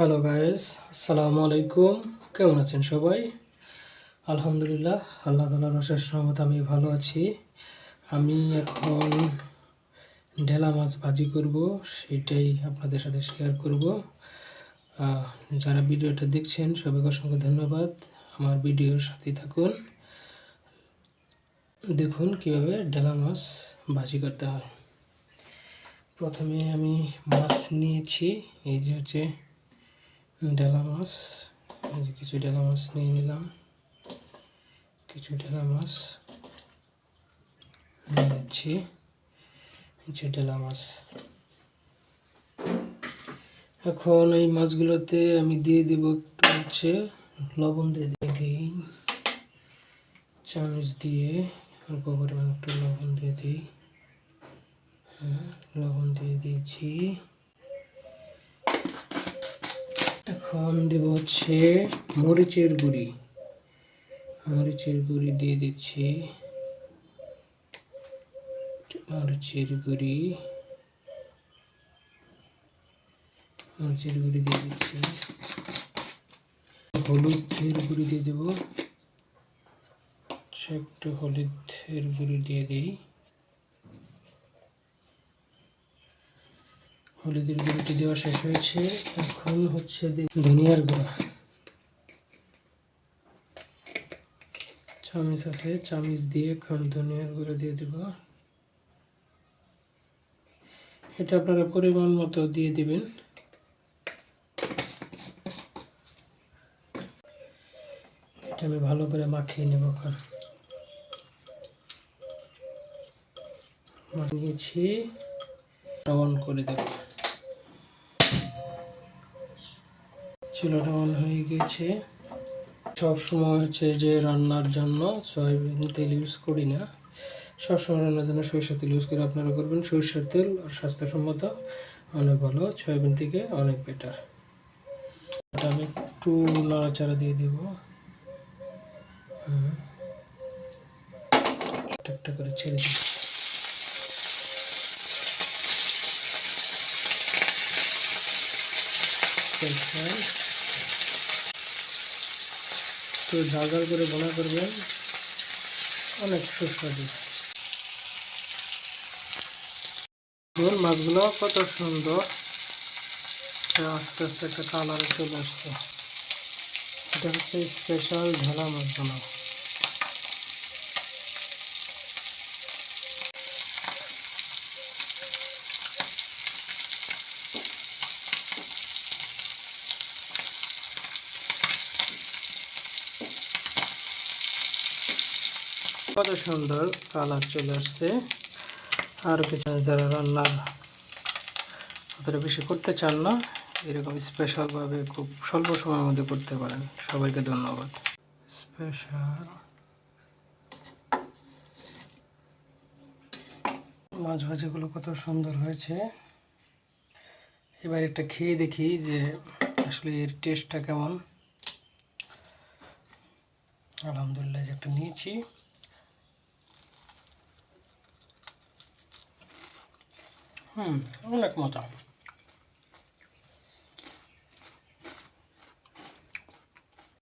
Hello guys আসসালামু আলাইকুম কেমন আছেন সবাই? আলহামদুলিল্লাহ, আল্লাহ তালার রসের সহমত আমি ভালো আছি। আমি এখন ঢেলা মাছ ভাজি করব, সেটাই আপনাদের সাথে শেয়ার করব। যারা ভিডিওটা দেখছেন, সবাইকে অসংখ্য ধন্যবাদ। আমার ভিডিওর সাথেই থাকুন। দেখুন কীভাবে ঢেলা মাছ ভাজি করতে হয়। প্রথমে আমি মাছ নিয়েছি, এই যে হচ্ছে ডেলা মাছ কিছু ডেলা মাছ নিয়ে নিলাম। কিছু ডেলা মাছ নিচ্ছি। যে ডেলা মাছ। এখন এই মাছগুলোতে আমি দিয়ে দেব একটু হচ্ছে লবণ দিয়ে দিয়ে দিই। চামচ দিয়ে অল্প পরিমাণ একটু লবণ দিয়ে দিই। হ্যাঁ, লবণ দিয়ে দিয়েছি। এখন দেব হচ্ছে মরিচের গুঁড়ি। মরিচের গুঁড়ি দিয়ে দিচ্ছি। মরিচের গুঁড়ি। মরিচের গুঁড়ি দিয়ে দিচ্ছি। হলুদের গুঁড়ি দিয়ে দেবো। একটু হলুদের গুঁড়ি দিয়ে দিই। হলুদের গুঁড়িটি দেওয়া শেষ হয়েছে। এখন হচ্ছে ধনিয়ার গুঁড়া। চামিচ আছে, চামিচ দিয়ে এখন ধনিয়ার গুঁড়ো দিয়ে দেব। এটা আপনারা পরিমাণ মতো দিয়ে দিবেন। এটা আমি ভালো করে মাখিয়ে নেব এখন। মাখিয়েছি অন করে দেব। চুলাটা অন হয়ে গেছে। সব সময় হচ্ছে যে রান্নার জন্য সয়াবিন তেল ইউজ করি না। সবসময় রান্নার জন্য সরিষার তেল ইউজ করে। আপনারা করবেন সরিষার তেল আর স্বাস্থ্যসম্মত। অনেক ভালো, সয়াবিন থেকে অনেক বেটার এটা আমি একটু নাড়াচাড়া দিয়ে দেব। হুম। একটা করে ছেড়ে দিই। স্পেশাল তো ঝাল ঝাল করে বোনা করবেন অনেক সুস্বাদু দেখুন মাছগুলো কত সুন্দর এটা আস্তে আস্তে একটা কালার চলে আসছে এটা হচ্ছে স্পেশাল ঝোলা মাছ কত সুন্দর কালার চলে আসছে। আর পেছনে যারা রান্নার অতটা বেশি করতে চান না, এরকম স্পেশালভাবে খুব স্বল্প সময়ের মধ্যে করতে পারেন। সবাইকে ধন্যবাদ। স্পেশাল মাছ ভাজিগুলো কত সুন্দর হয়েছে। এবার একটা খেয়ে দেখি যে আসলে এর টেস্টটা কেমন। আলহামদুলিল্লাহ যে একটা নিয়েছি। Hmm, on lekko